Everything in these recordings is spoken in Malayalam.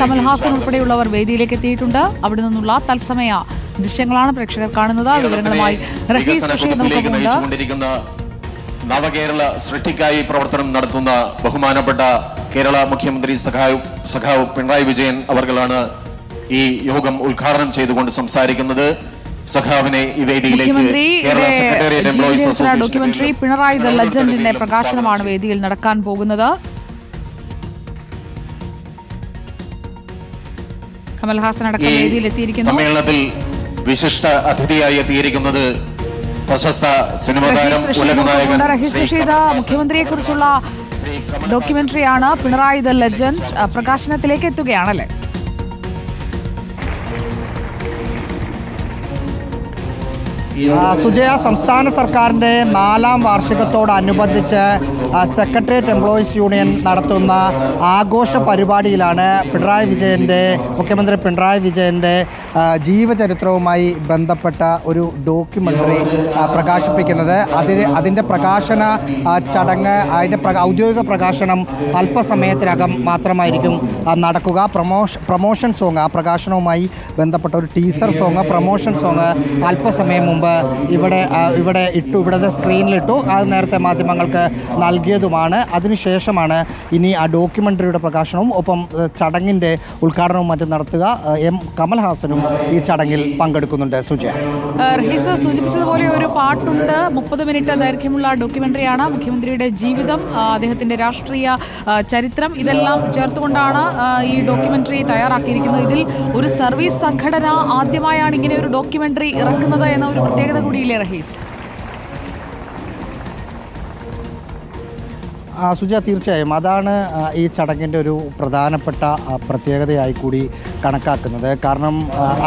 കമൽഹാസൻ ഉൾപ്പെടെയുള്ളവർ വേദിയിലേക്ക് എത്തിയിട്ടുണ്ട്. അവിടെ നിന്നുള്ള തത്സമയ ദൃശ്യങ്ങളാണ് പ്രേക്ഷകർ കാണുന്നത്. വിവരങ്ങളുമായി നവകേരള സൃഷ്ടിക്കായി പ്രവർത്തനം നടത്തുന്ന ബഹുമാനപ്പെട്ട കേരള മുഖ്യമന്ത്രി സഖാവ് സഖാവ് പിണറായി വിജയൻ അവർകളാണ് ഈ യോഗം ഉദ്ഘാടനം ചെയ്തുകൊണ്ട് സംസാരിക്കുന്നത്. സഖാവിനെ ഈ വേദിയിലേക്ക് ഡോക്യുമെന്ററി പിണറായി ദ ലജന്റിന്റെ പ്രകാശനമാണ് വേദിയിൽ നടക്കാൻ പോകുന്നത്. കമൽഹാസൻ അടക്കം സമ്മേളനത്തിൽ വിശിഷ്ട അതിഥിയായി എത്തിയിരിക്കുന്നത് പ്രശസ്ത സിനിമാ താരം ഉലകനായകൻ മുഖ്യമന്ത്രിയെ കുറിച്ചുള്ള ഡോക്യുമെന്ററിയാണ് പിണറായി ദ ലെജൻഡ് പ്രകാശനത്തിലേക്ക് എത്തുകയാണല്ലേ? സുജയ സംസ്ഥാന സർക്കാരിന്റെ നാലാം വാർഷികത്തോടനുബന്ധിച്ച് സെക്രട്ടേറിയറ്റ് എംപ്ലോയീസ് യൂണിയൻ നടത്തുന്ന ആഘോഷ പരിപാടിയിലാണ് പിണറായി വിജയന്റെ മുഖ്യമന്ത്രി പിണറായി വിജയന്റെ ആ, ജീവചരിത്രവുമായി ബന്ധപ്പെട്ട ഒരു ഡോക്യുമെന്ററി പ്രകാശിപ്പിക്കുന്നത്. അതിന് അതിന്റെ പ്രകാശന ചടങ്ങ് അതിന്റെ ഔദ്യോഗിക പ്രകാശനം അല്പസമയത്തിനകം മാത്രമായിരിക്കും നടക്കുക. പ്രമോഷ പ്രമോഷൻ സോങ് ആ പ്രകാശനവുമായി ബന്ധപ്പെട്ട ഒരു ടീസർ സോങ് പ്രമോഷൻ സോങ് അല്പസമയം മുമ്പ് ഇവിടെ ഇവിടെ ഇട്ടു ഇവിടുത്തെ സ്ക്രീനിലിട്ടു. അത് നേരത്തെ മാധ്യമങ്ങൾക്ക് നൽകിയതുമാണ്. അതിനുശേഷമാണ് ഇനി ആ ഡോക്യുമെന്ററിയുടെ പ്രകാശനവും ഒപ്പം ചടങ്ങിന്റെ ഉദ്ഘാടനവും മറ്റും നടത്തുക എം കമൽഹാസനും ഈ ചടങ്ങിൽ പങ്കെടുക്കുന്നുണ്ട് സുജയ. റഹീസ് സൂചിപ്പിച്ചതുപോലെ ഒരു പാട്ടുണ്ട്. മുപ്പത് മിനിറ്റ് ദൈർഘ്യമുള്ള ഡോക്യുമെന്ററിയാണ് മുഖ്യമന്ത്രിയുടെ ജീവിതം അദ്ദേഹത്തിന്റെ രാഷ്ട്രീയ ചരിത്രം. ഇതെല്ലാം ചേർത്തുകൊണ്ടാണ് ഈ ഡോക്യുമെന്ററി തയ്യാറാക്കിയിരിക്കുന്നത്. ഇതിൽ ഒരു സർവീസ് സംഘടന ആദ്യമായാണ് ഇങ്ങനെ ഒരു ഡോക്യുമെന്ററി ഇറക്കുന്നത് എന്ന ഒരു പ്രത്യേകത കൂടിയില്ലേ റഹീസ്? സുജ തീർച്ചയായും. അതാണ് ഈ ചടങ്ങിന്റെ ഒരു പ്രധാനപ്പെട്ട പ്രത്യേകതയായി കൂടി കണക്കാക്കുന്നത്. കാരണം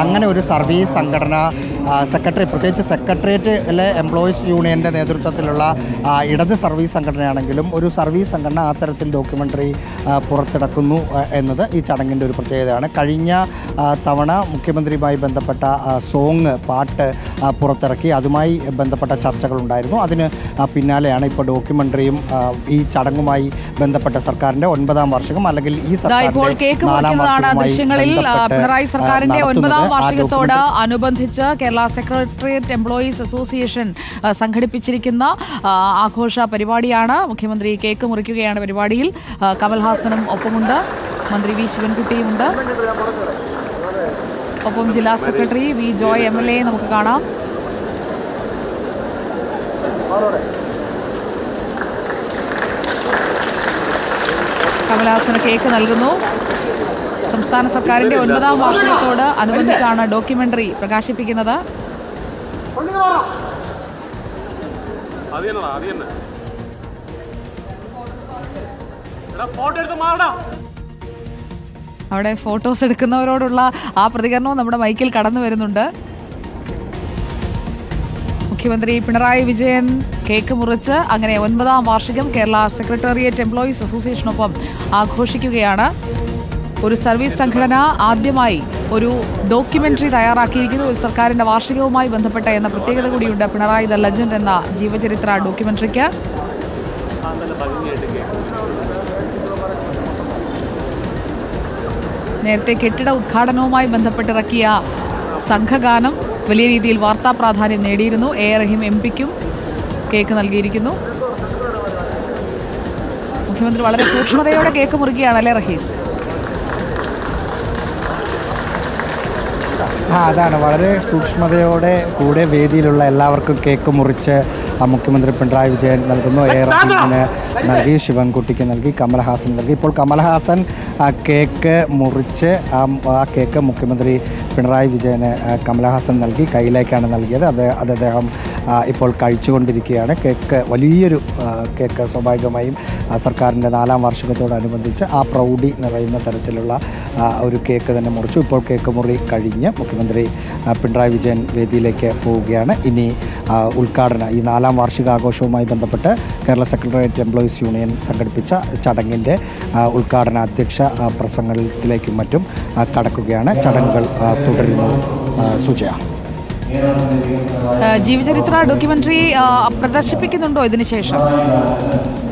അങ്ങനെ ഒരു സർവീസ് സംഘടന സെക്രട്ടറി പ്രത്യേകിച്ച് സെക്രട്ടേറിയറ്റിലെ എംപ്ലോയീസ് യൂണിയന്റെ നേതൃത്വത്തിലുള്ള ഇടത് സർവീസ് സംഘടനയാണെങ്കിലും ഒരു സർവീസ് സംഘടന അത്തരത്തിൽ ഡോക്യുമെന്ററി പുറത്തിറക്കുന്നു എന്നത് ഈ ചടങ്ങിന്റെ ഒരു പ്രത്യേകതയാണ്. കഴിഞ്ഞ തവണ മുഖ്യമന്ത്രിയുമായി ബന്ധപ്പെട്ട സോങ് പാട്ട് പുറത്തിറക്കി. അതുമായി ബന്ധപ്പെട്ട ചർച്ചകളുണ്ടായിരുന്നു. അതിന് പിന്നാലെയാണ് ഇപ്പോൾ ഡോക്യുമെന്ററിയും ഈ ചടങ്ങുമായി ബന്ധപ്പെട്ട സർക്കാരിന്റെ ഒൻപതാം വാർഷികം അല്ലെങ്കിൽ ഈ സർക്കാരിന്റെ നാലാം ആ, പിണറായി സർക്കാരിന്റെ ഒൻപതാം വാർഷികത്തോട് അനുബന്ധിച്ച് കേരള സെക്രട്ടേറിയറ്റ് എംപ്ലോയീസ് അസോസിയേഷൻ സംഘടിപ്പിച്ചിരിക്കുന്ന ആഘോഷ പരിപാടിയാണ്. മുഖ്യമന്ത്രി കേക്ക് മുറിക്കുകയാണ് പരിപാടിയിൽ. കമൽഹാസനും ഒപ്പമുണ്ട്. മന്ത്രി വി ശിവൻകുട്ടിയുമുണ്ട്. ഒപ്പം ജില്ലാ secretary V Joy M L A നമുക്ക് കാണാം. കമൽഹാസന് കേക്ക് നൽകുന്നു. സംസ്ഥാന സർക്കാരിന്റെ ഒൻപതാം വാർഷികത്തോട് അനുബന്ധിച്ചാണ് ഡോക്യുമെന്ററി പ്രകാശിപ്പിക്കുന്നത്. അവിടെ ഫോട്ടോസ് എടുക്കുന്നവരോടുള്ള ആ പ്രതികരണവും നമ്മുടെ മൈക്കിൽ കടന്നു വരുന്നുണ്ട്. മുഖ്യമന്ത്രി പിണറായി വിജയൻ കേക്ക് മുറിച്ച് അങ്ങനെ ഒൻപതാം വാർഷികം കേരള സെക്രട്ടേറിയറ്റ് എംപ്ലോയീസ് അസോസിയേഷനൊപ്പം ആഘോഷിക്കുകയാണ്. ഒരു സർവീസ് സംഘടന ആദ്യമായി ഒരു ഡോക്യുമെന്ററി തയ്യാറാക്കിയിരിക്കുന്നു. ഒരു സർക്കാരിന്റെ വാർഷികവുമായി ബന്ധപ്പെട്ട എന്ന പ്രത്യേകത കൂടിയുണ്ട്. പിണറായി ദ ലെജൻഡ് എന്ന ജീവചരിത്ര ഡോക്യുമെന്ററിക്ക്. നേരത്തെ കെട്ടിട ഉദ്ഘാടനവുമായി ബന്ധപ്പെട്ടിറക്കിയ സംഘഗാനം വലിയ രീതിയിൽ വാർത്താ പ്രാധാന്യം നേടിയിരുന്നു. എ റഹീം എം പിക്കും കേക്ക് നൽകിയിരിക്കുന്നു. മുഖ്യമന്ത്രി വളരെ സൂക്ഷ്മതയോടെ കേക്ക് മുറിക്കുകയാണ് അല്ലേ റഹീസ് ആ അതാണ്. വളരെ സൂക്ഷ്മതയോടെ കൂടെ വേദിയിലുള്ള എല്ലാവർക്കും കേക്ക് മുറിച്ച് ആ മുഖ്യമന്ത്രി പിണറായി വിജയൻ നൽകുന്നു. എ. റഹ്മാന് നൽകി ശിവൻകുട്ടിക്ക് നൽകി കമൽഹാസൻ നൽകി. ഇപ്പോൾ കമൽഹാസൻ ആ കേക്ക് മുറിച്ച് ആ ആ കേക്ക് മുഖ്യമന്ത്രി പിണറായി വിജയന് കമൽഹാസൻ നൽകി കയ്യിലേക്കാണ് നൽകിയത്. അത് അത് അദ്ദേഹം ഇപ്പോൾ കഴിച്ചുകൊണ്ടിരിക്കുകയാണ്. കേക്ക് വലിയൊരു കേക്ക് സ്വാഭാവികമായും സർക്കാരിന്റെ നാലാം വാർഷികത്തോടനുബന്ധിച്ച് ആ പ്രൗഢി നിറയുന്ന തരത്തിലുള്ള ഒരു കേക്ക് തന്നെ മുറിച്ചു. ഇപ്പോൾ കേക്ക് മുറി കഴിഞ്ഞ് മുഖ്യമന്ത്രി ആ, പിണറായി വിജയൻ വേദിയിലേക്ക് പോവുകയാണ്. ഇനി ആ, ഉദ്ഘാടന ഈ നാലാം വാർഷികാഘോഷവുമായി ബന്ധപ്പെട്ട് കേരള സെക്രട്ടേറിയറ്റ് എംപ്ലോയീസ് യൂണിയൻ സംഘടിപ്പിച്ച ചടങ്ങിന്റെ ആ, ഉദ്ഘാടന അധ്യക്ഷ പ്രസംഗത്തിലേക്കും മറ്റും കടക്കുകയാണ്. ചടങ്ങുകൾ ആ, തുടരുന്നു സുജയ. ജീവചരിത്ര ഡോക്യുമെന്ററി ആ, പ്രദർശിപ്പിക്കുന്നുണ്ടോ ഇതിനു ശേഷം? ആ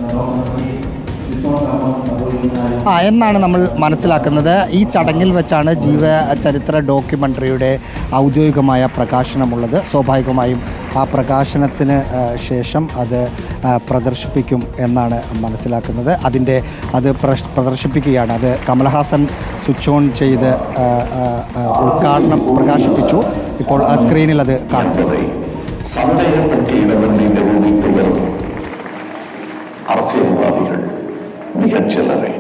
എന്നാണ് നമ്മൾ മനസ്സിലാക്കുന്നത്. ഈ ചടങ്ങിൽ വെച്ചാണ് ജീവ ചരിത്ര ഡോക്യുമെന്ററിയുടെ ഔദ്യോഗികമായ പ്രകാശനമുള്ളത്. സ്വാഭാവികമായും ആ പ്രകാശനത്തിന് ശേഷം അത് പ്രദർശിപ്പിക്കും എന്നാണ് മനസ്സിലാക്കുന്നത്. അതിന്റെ അത് പ്രദർശിപ്പിക്കുകയാണ്. അത് കമൽഹാസൻ സ്വിച്ച് ഓൺ ചെയ്ത് ആ, ആ, ആ, ഉദ്ഘാടനം പ്രകാശിപ്പിച്ചു. ഇപ്പോൾ ആ സ്ക്രീനിൽ അത് കാണും. സന്ദേഹത്തിற்கு अभियान चला रहे